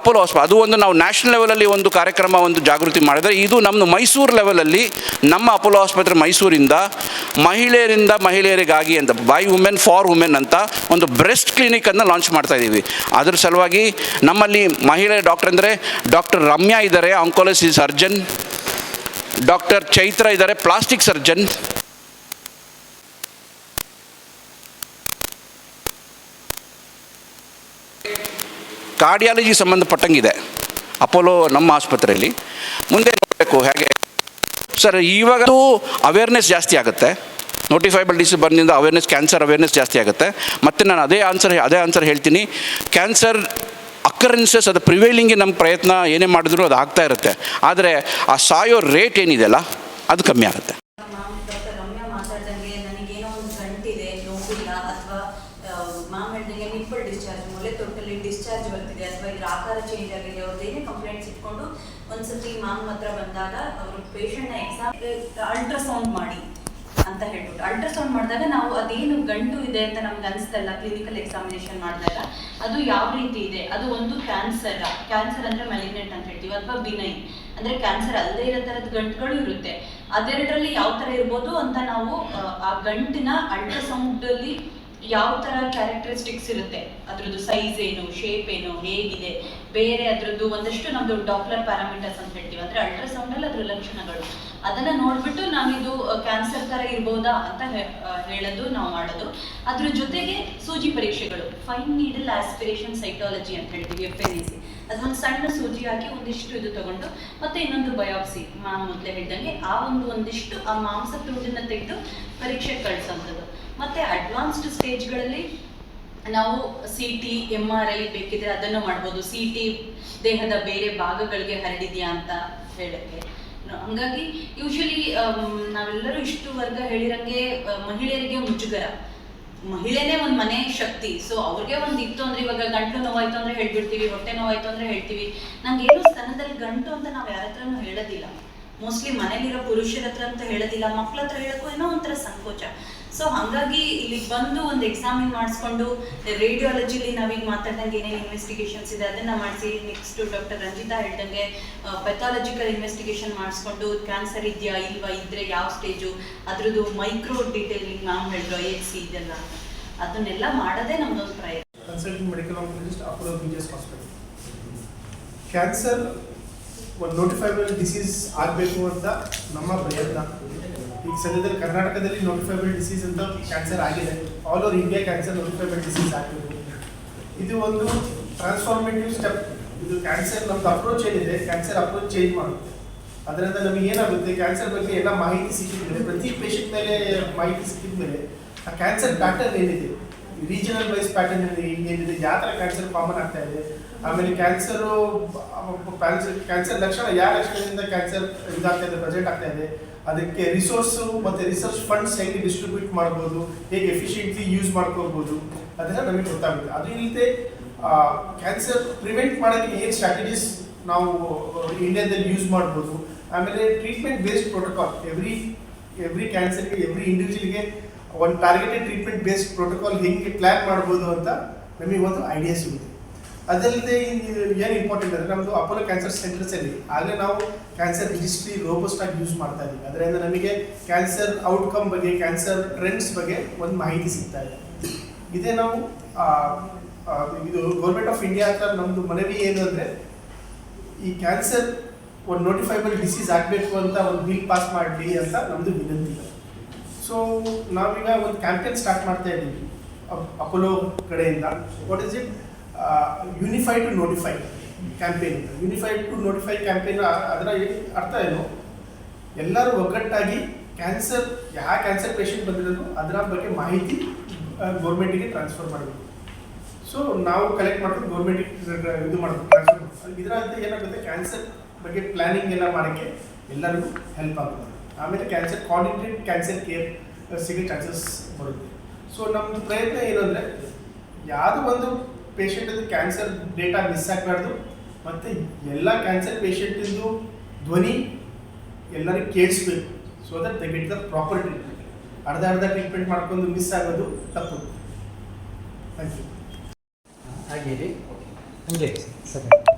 Apollo hospital ಅದು ಒಂದು ನಾವು ನ್ಯಾಷನಲ್ ಲೆವೆಲಲ್ಲಿ ಒಂದು ಕಾರ್ಯಕ್ರಮ, ಒಂದು ಜಾಗೃತಿ ಮಾಡಿದರೆ ಇದು ನಮ್ಮ ಮೈಸೂರು ಲೆವೆಲಲ್ಲಿ ನಮ್ಮ ಅಪೋಲೋ ಆಸ್ಪತ್ರೆ ಮೈಸೂರಿಂದ ಮಹಿಳೆಯರಿಂದ ಮಹಿಳೆಯರಿಗಾಗಿ ಅಂತ ಬೈ ವುಮೆನ್ ಫಾರ್ ವುಮೆನ್ ಅಂತ ಒಂದು ಬ್ರೆಸ್ಟ್ ಕ್ಲಿನಿಕನ್ನು ಲಾಂಚ್ ಮಾಡ್ತಾ ಇದ್ದೀವಿ. ಅದ್ರ ಸಲುವಾಗಿ ನಮ್ಮಲ್ಲಿ ಮಹಿಳೆ ಡಾಕ್ಟರ್ ಅಂದರೆ ಡಾಕ್ಟರ್ ರಮ್ಯಾ ಇದ್ದಾರೆ ಆಂಕೋಲಜಿ ಸರ್ಜನ್ ಡಾಕ್ಟರ್ ಚೈತ್ರ ಇದ್ದಾರೆ ಪ್ಲಾಸ್ಟಿಕ್ ಸರ್ಜನ್ ಕಾರ್ಡಿಯಾಲಜಿ ಸಂಬಂಧಪಟ್ಟಂಗಿದೆ. ಅಪೋಲೋ ನಮ್ಮ ಆಸ್ಪತ್ರೆಯಲ್ಲಿ. ಮುಂದೆ ನೋಡಬೇಕು ಹೇಗೆ. ಸರ್ ಇವಾಗ ಅವೇರ್ನೆಸ್ ಜಾಸ್ತಿ ಆಗುತ್ತೆ. ನೋಟಿಫೈಬಲ್ ಡಿಸೀಸ್ ಬಂದಿಂದ ಅವೇರ್ನೆಸ್ ಕ್ಯಾನ್ಸರ್ ಅವೇರ್ನೆಸ್ ಜಾಸ್ತಿ ಆಗುತ್ತೆ. ಮತ್ತು ನಾನು ಅದೇ ಆನ್ಸರ್ ಅದೇ ಆನ್ಸರ್ ಹೇಳ್ತೀನಿ. ಕ್ಯಾನ್ಸರ್ ಅಕ್ಕರೆನ್ಸಸ್ ಅದು ಪ್ರಿವೈಲಿಂಗ್ಗೆ ನಮ್ಮ ಪ್ರಯತ್ನ ಏನೇ ಮಾಡಿದ್ರು ಅದು ಆಗ್ತಾ ಇರುತ್ತೆ. ಆದರೆ ಆ ಸಾಯೋ ರೇಟ್ ಏನಿದೆಯಲ್ಲ ಅದು ಕಮ್ಮಿ ಆಗುತ್ತೆ ಮ್ಯಾಮ್ ಡಾಕ್ಟರ್ ರಮ್ಯಾ ಮಾತಾಡ್ದಂಗೆ ನನಗೇನೋ ಒಂದು ಗಂಟಿದೆ ನೋವಿಲ್ಲ ಅಥವಾ ಮ್ಯಾಮ್ ಹೇಳ್ದಂಗೆ ನಿಪ್ಪಲ್ ಡಿಸ್ಚಾರ್ಜ್ ಮೊಲೆ ತೊಟ್ಟಲ್ಲಿ ಡಿಸ್ಚಾರ್ಜ್ ಬರ್ತಿದೆ ಅಥವಾ ಇದ್ರ ಆಕಾರ ಚೇಂಜ್ ಆಗಿದೆ. ಅವ್ರದ್ದು ಏನೇ ಕಂಪ್ಲೇಂಟ್ಸ್ ಇಟ್ಕೊಂಡು ಒಂದ್ಸತಿ ಮಾಮ್ ಹತ್ರ ಬಂದಾಗ ಅವರು ಪೇಷಂಟ್ನ ಎಕ್ಸಾಮ್ ಅಲ್ಟ್ರಾಸೌಂಡ್ ಮಾಡಿ ಅಂತ ಹೇಳ್ಬಿಟ್ಟು. ಅಲ್ಟ್ರಾಸೌಂಡ್ ಮಾಡಿದಾಗ ನಾವು ಅದೇನು ಗಂಟು ಇದೆ ಅಂತ ನಮ್ಗೆ ಅನಿಸ್ತಲ್ಲ ಕ್ಲಿನಿಕಲ್ ಎಕ್ಸಾಮಿನೇಷನ್ ಮಾಡಿದಾಗ ಅದು ಯಾವ ರೀತಿ ಇದೆ? ಅದು ಒಂದು ಕ್ಯಾನ್ಸರ್ ಕ್ಯಾನ್ಸರ್ ಅಂದ್ರೆ ಮೆಲಿಗ್ನೆಂಟ್ ಅಂತ ಹೇಳ್ತೀವಿ ಅಥವಾ ಬಿನೈನ್ ಅಂದ್ರೆ ಕ್ಯಾನ್ಸರ್ ಅಲ್ಲದೆ ಇರೋ ತರದ ಗಂಟುಗಳು ಇರುತ್ತೆ. ಅದೆರಡರಲ್ಲಿ ಯಾವ ತರ ಇರ್ಬೋದು ಅಂತ ನಾವು ಆ, ಗಂಟಿನ ಅಲ್ಟ್ರಾಸೌಂಡ್ ಅಲ್ಲಿ ಯಾವ ತರ ಕ್ಯಾರೆಕ್ಟರಿಸ್ಟಿಕ್ಸ್ ಇರುತ್ತೆ? ಅದ್ರದ್ದು ಸೈಜ್ ಏನು ಶೇಪ್ ಏನು, ಹೇಗಿದೆ? ಬೇರೆ ಅದ್ರದ್ದು ಒಂದಷ್ಟು ನಮ್ದು ಡಾಪ್ಲರ್ ಪ್ಯಾರಾಮೀಟರ್ಸ್ ಅಂತ ಹೇಳ್ತೀವಿ. ಅಂದ್ರೆ ಅಲ್ಟ್ರಾಸೌಂಡ್ ಅಲ್ಲಿ ಅದ್ರ ಲಕ್ಷಣಗಳು. ಅದನ್ನ ನೋಡ್ಬಿಟ್ಟು ನಾವಿದು ಕ್ಯಾನ್ಸರ್ ತರ ಇರ್ಬೋದಾ ಅಂತ ಹೇಳೋದು ನಾವು ಮಾಡೋದು. ಅದ್ರ ಜೊತೆಗೆ ಸೂಜಿ ಪರೀಕ್ಷೆಗಳು. ಫೈನ್ ನೀಡಲ್ ಆಸ್ಪಿರೇಷನ್ ಸೈಟಾಲಜಿ ಅಂತ ಹೇಳ್ತೀವಿ ಎಫ್ ಎನ್ ಸಿ ಅದೊಂದು ಸಣ್ಣ ಸೂಜಿ ಹಾಕಿ ಒಂದಿಷ್ಟು ಇದು ತಗೊಂಡು, ಮತ್ತೆ ಇನ್ನೊಂದು ಬಯಾಪ್ಸಿ ಮ್ಯಾಮ್ ಮೊದಲೇ ಹೇಳಿದಂಗೆ ಆ ಒಂದು ಒಂದಿಷ್ಟು ಆ ಮಾಂಸ ತುಂಡನ್ನ ತೆಗೆದು ಪರೀಕ್ಷೆ ಕಳ್ಸೋಂಥದ್ದು. ಮತ್ತೆ ಅಡ್ವಾನ್ಸ್ಡ್ ಸ್ಟೇಜ್ಗಳಲ್ಲಿ ನಾವು C T M R I ಬೇಕಿದ್ರೆ ಅದನ್ನು ಮಾಡ್ಬೋದು. ಸಿ ಟಿ ದೇಹದ ಬೇರೆ ಭಾಗಗಳಿಗೆ ಹರಡಿದ್ಯಾ ಅಂತ ಹೇಳಕ್ಕೆ. ಹಂಗಾಗಿ ಯೂಶಲಿ ನಾವೆಲ್ಲರೂ ಇಷ್ಟು ವರ್ಗ ಹೇಳಿರಂಗೆ ಮಹಿಳೆಯರಿಗೆ ಮುಜುಗರ. ಮಹಿಳೆನೇ ಒಂದು ಮನೆ ಶಕ್ತಿ. ಸೊ ಅವ್ರಿಗೆ ಒಂದು ಇತ್ತು ಅಂದ್ರೆ ಇವಾಗ ಗಂಟು ನೋವಾಯ್ತು ಅಂದ್ರೆ ಹೇಳ್ಬಿಡ್ತೀವಿ, ಹೊಟ್ಟೆ ನೋವಾಯ್ತು ಅಂದ್ರೆ ಹೇಳ್ತೀವಿ. ನಂಗೆ ಏನು ಸ್ತನದಲ್ಲಿ ಗಂಟು ಅಂತ ನಾವು ಯಾರ ಹತ್ರನೂ ಹೇಳೋದಿಲ್ಲ. ಮೋಸ್ಟ್ಲಿ ಮನೇಲಿರೋ ಪುರುಷರ ಹತ್ರ ಅಂತ ಹೇಳೋದಿಲ್ಲ ಮಕ್ಳ ಹತ್ರ ಹೇಳಕ್ಕೂ ಏನೋ ಒಂಥರ ಸಂಕೋಚ. ಸೊ ಹಾಗಾಗಿ ಇಲ್ಲಿ ಬಂದು ಒಂದು ಎಕ್ಸಾಮಿನ್ ಮಾಡಿಸ್ಕೊಂಡು ರೇಡಿಯಾಲಜಿಲಿ ನಾವೀಗ ಮಾತಾಡ್ದಂಗೆ ಏನೇನು ಇನ್ವೆಸ್ಟಿಗೇಷನ್ಸ್ ಇದೆ ಅದನ್ನ ಮಾಡಿಸಿ ನೆಕ್ಸ್ಟ್ ಡಾಕ್ಟರ್ ರಂಜಿತಾ ಹೇಳ್ದಂಗೆ ಪೆಥಾಲಜಿಕಲ್ ಇನ್ವೆಸ್ಟಿಗೇಷನ್ ಮಾಡಿಸ್ಕೊಂಡು ಕ್ಯಾನ್ಸರ್ ಇದೆಯಾ ಇಲ್ವಾ ಇದ್ರೆ ಯಾವ ಸ್ಟೇಜು ಅದ್ರದ್ದು ಮೈಕ್ರೋ ಡೀಟೇಲಿಂಗ್ ಮ್ಯಾಮ್ ಹೇಳಿದ್ರು ಎಚ್ ಸಿ ಇದೆಲ್ಲ. ಅದನ್ನೆಲ್ಲ ಮಾಡೋದೇ ನಮ್ದೊಂದು ಪ್ರಯತ್ನ. Consulting medical oncologist Apollo BGS hospital cancer ಒಂದು ನೋಟಿಫೈಬಲ್ ಡಿಸೀಸ್ ಆಗಬೇಕು ಅಂತ ನಮ್ಮ ಪ್ರಯತ್ನ ಈಗ ಸದ್ಯದಲ್ಲಿ ಕರ್ನಾಟಕದಲ್ಲಿ ನೋಟಿಫೈಬಲ್ ಡಿಸೀಸ್ ಅಂತ ಕ್ಯಾನ್ಸರ್ ಆಗಿದೆ. All over India cancer notifiable disease ಆಗಿರುತ್ತೆ ಇದು ಒಂದು ಟ್ರಾನ್ಸ್ಫಾರ್ಮೇಟಿವ್ ಸ್ಟೆಪ್ ಇದು ಕ್ಯಾನ್ಸರ್ ನಮ್ದು ಅಪ್ರೋಚ್ ಏನಿದೆ ಕ್ಯಾನ್ಸರ್ ಅಪ್ರೋಚ್ ಚೇಂಜ್ ಮಾಡುತ್ತೆ. ಅದರಿಂದ ನಮಗೆ ಏನಾಗುತ್ತೆ ಕ್ಯಾನ್ಸರ್ ಬಗ್ಗೆ ಎಲ್ಲ ಮಾಹಿತಿ ಸಿಕ್ಕಿದ್ಮೇಲೆ, ಪ್ರತಿ ಪೇಷಂಟ್ ಮೇಲೆ ಮಾಹಿತಿ ಸಿಕ್ಕಿದ ಮೇಲೆ ಆ ಕ್ಯಾನ್ಸರ್ ಪ್ಯಾಟರ್ನ್ ಏನಿದೆ ರೀಜನಲ್ ವೈಸ್ ಪ್ಯಾಟರ್ನ್ ಏನಿದೆ ಯಾವ ಥರ ಕ್ಯಾನ್ಸರ್ ಕಾಮನ್ ಆಗ್ತಾ ಇದೆ. ಆಮೇಲೆ ಕ್ಯಾನ್ಸರು ಕ್ಯಾನ್ಸರ್ ಲಕ್ಷಣ ಯಾವ ಲಕ್ಷಣದಿಂದ ಕ್ಯಾನ್ಸರ್ ಇದಾಗ್ತಾ ಇದೆ ಪ್ರೆಸೆಂಟ್ ಆಗ್ತಾ ಇದೆ, ಅದಕ್ಕೆ ರಿಸೋರ್ಸು ಮತ್ತು ರಿಸರ್ಚ್ ಫಂಡ್ಸ್ ಹೇಗೆ ಡಿಸ್ಟ್ರಿಬ್ಯೂಟ್ ಮಾಡ್ಬೋದು, ಹೇಗೆ ಎಫಿಷಿಯೆಂಟ್ಲಿ ಯೂಸ್ ಮಾಡ್ಕೋಬೋದು ಅದೆಲ್ಲ ನಮಗೆ ಗೊತ್ತಾಗುತ್ತೆ. ಅದು ಇಲ್ಲದೆ ಕ್ಯಾನ್ಸರ್ ಪ್ರಿವೆಂಟ್ ಮಾಡೋಕ್ಕೆ ಏನು ಸ್ಟ್ರಾಟಜೀಸ್ ನಾವು ಇಂಡಿಯಾದಲ್ಲಿ ಯೂಸ್ ಮಾಡ್ಬೋದು. ಆಮೇಲೆ treatment based protocol every every ಕ್ಯಾನ್ಸರ್ಗೆ ಎವ್ರಿ ಇಂಡಿವಿಜುವಲ್ಗೆ ಒಂದು ಟಾರ್ಗೆಟೆಡ್ ಟ್ರೀಟ್ಮೆಂಟ್ ಬೇಸ್ಡ್ ಪ್ರೋಟೋಕಾಲ್ ಹೆಂಗೆ ಪ್ಲಾನ್ ಮಾಡ್ಬೋದು ಅಂತ ನಮಗೆ ಒಂದು ಐಡಿಯಾ ಸಿಗುತ್ತೆ. ಅದಲ್ಲದೆ ಏನು ಇಂಪಾರ್ಟೆಂಟ್ ಅಂದರೆ ನಮ್ಮದು ಅಪೋಲೋ ಕ್ಯಾನ್ಸರ್ ಸೆಂಟರ್ಸ್ ಅಲ್ಲಿ ಆಗಲೇ ನಾವು ಕ್ಯಾನ್ಸರ್ ರಿಜಿಸ್ಟ್ರಿ ರೋಬೋಸ್ಟ್ ಆಗಿ ಯೂಸ್ ಮಾಡ್ತಾ ಇದ್ದೀವಿ. ಅದರಿಂದ ನಮಗೆ ಕ್ಯಾನ್ಸರ್ ಔಟ್ಕಮ್ ಬಗ್ಗೆ ಕ್ಯಾನ್ಸರ್ ಟ್ರೆಂಡ್ಸ್ ಬಗ್ಗೆ ಒಂದು ಮಾಹಿತಿ ಸಿಗ್ತಾ ಇದೆ. ಇದೇ ನಾವು ಇದು ಗೌರ್ಮೆಂಟ್ ಆಫ್ ಇಂಡಿಯಾ ಹತ್ರ ನಮ್ಮದು ಮನವಿ ಏನು ಅಂದರೆ ಈ ಕ್ಯಾನ್ಸರ್ ಒಂದು ನೋಟಿಫೈಬಲ್ ಡಿಸೀಸ್ ಆಗಬೇಕು ಅಂತ ಒಂದು ಬಿಲ್ ಪಾಸ್ ಮಾಡಲಿ ಅಂತ ನಮ್ಮದು ವಿನಂತಿ. ಸೊ ನಾವೀಗ ಒಂದು ಕ್ಯಾಂಪೇನ್ ಸ್ಟಾರ್ಟ್ ಮಾಡ್ತಾ ಇದ್ದೀವಿ ಅಪೋಲೋ ಕಡೆಯಿಂದ. What is it unify to notify campaign unify to notify campaign ಅದರ ಅರ್ಥ ಏನು? ಎಲ್ಲರೂ ಒಗ್ಗಟ್ಟಾಗಿ ಕ್ಯಾನ್ಸರ್ ಯಾವ ಕ್ಯಾನ್ಸರ್ ಪೇಷಂಟ್ ಬಂದಿರೋದು ಅದರ ಬಗ್ಗೆ ಮಾಹಿತಿ ಗೌರ್ಮೆಂಟಿಗೆ ಟ್ರಾನ್ಸ್ಫರ್ ಮಾಡಬೇಕು. ಸೊ ನಾವು ಕಲೆಕ್ಟ್ ಮಾಡ್ಕೊಂಡು ಗೌರ್ಮೆಂಟಿಗೆ ಇದು ಮಾಡಬೇಕು ಟ್ರಾನ್ಸ್ಫರ್ ಇದರ ಏನಾಗುತ್ತೆ? ಕ್ಯಾನ್ಸರ್ ಬಗ್ಗೆ ಪ್ಲಾನಿಂಗ್ ಎಲ್ಲ ಮಾಡೋಕ್ಕೆ ಎಲ್ಲರಿಗೂ ಹೆಲ್ಪ್ ಆಗುತ್ತೆ. ಆಮೇಲೆ ಕ್ಯಾನ್ಸರ್ ಕೋಆರ್ಡಿನೇಟೆಡ್ ಕ್ಯಾನ್ಸರ್ ಕೇರ್ ಸಿಗೋ ಚಾನ್ಸಸ್ ಬರುತ್ತೆ. ಸೊ ನಮ್ಮದು ಪ್ರಯತ್ನ ಏನು ಅಂದರೆ ಯಾವುದೋ ಒಂದು ಪೇಷೆಂಟದ್ದು ಕ್ಯಾನ್ಸರ್ ಡೇಟಾ ಮಿಸ್ ಆಗಬಾರ್ದು ಮತ್ತು ಎಲ್ಲ ಕ್ಯಾನ್ಸರ್ ಪೇಷಂಟಿಂದು ಧ್ವನಿ ಎಲ್ಲರಿಗೂ ಕೇಳಿಸ್ಬೇಕು so that the get the proper treatment ಅರ್ಧ ಅರ್ಧ ಟ್ರೀಟ್ಮೆಂಟ್ ಮಾಡ್ಕೊಂಡು ಮಿಸ್ ಆಗೋದು ತಪ್ಪು. ಥ್ಯಾಂಕ್ ಯು ಹಾಗೇರಿ ಹಂಗೆ. ಸೆಕೆಂಡ್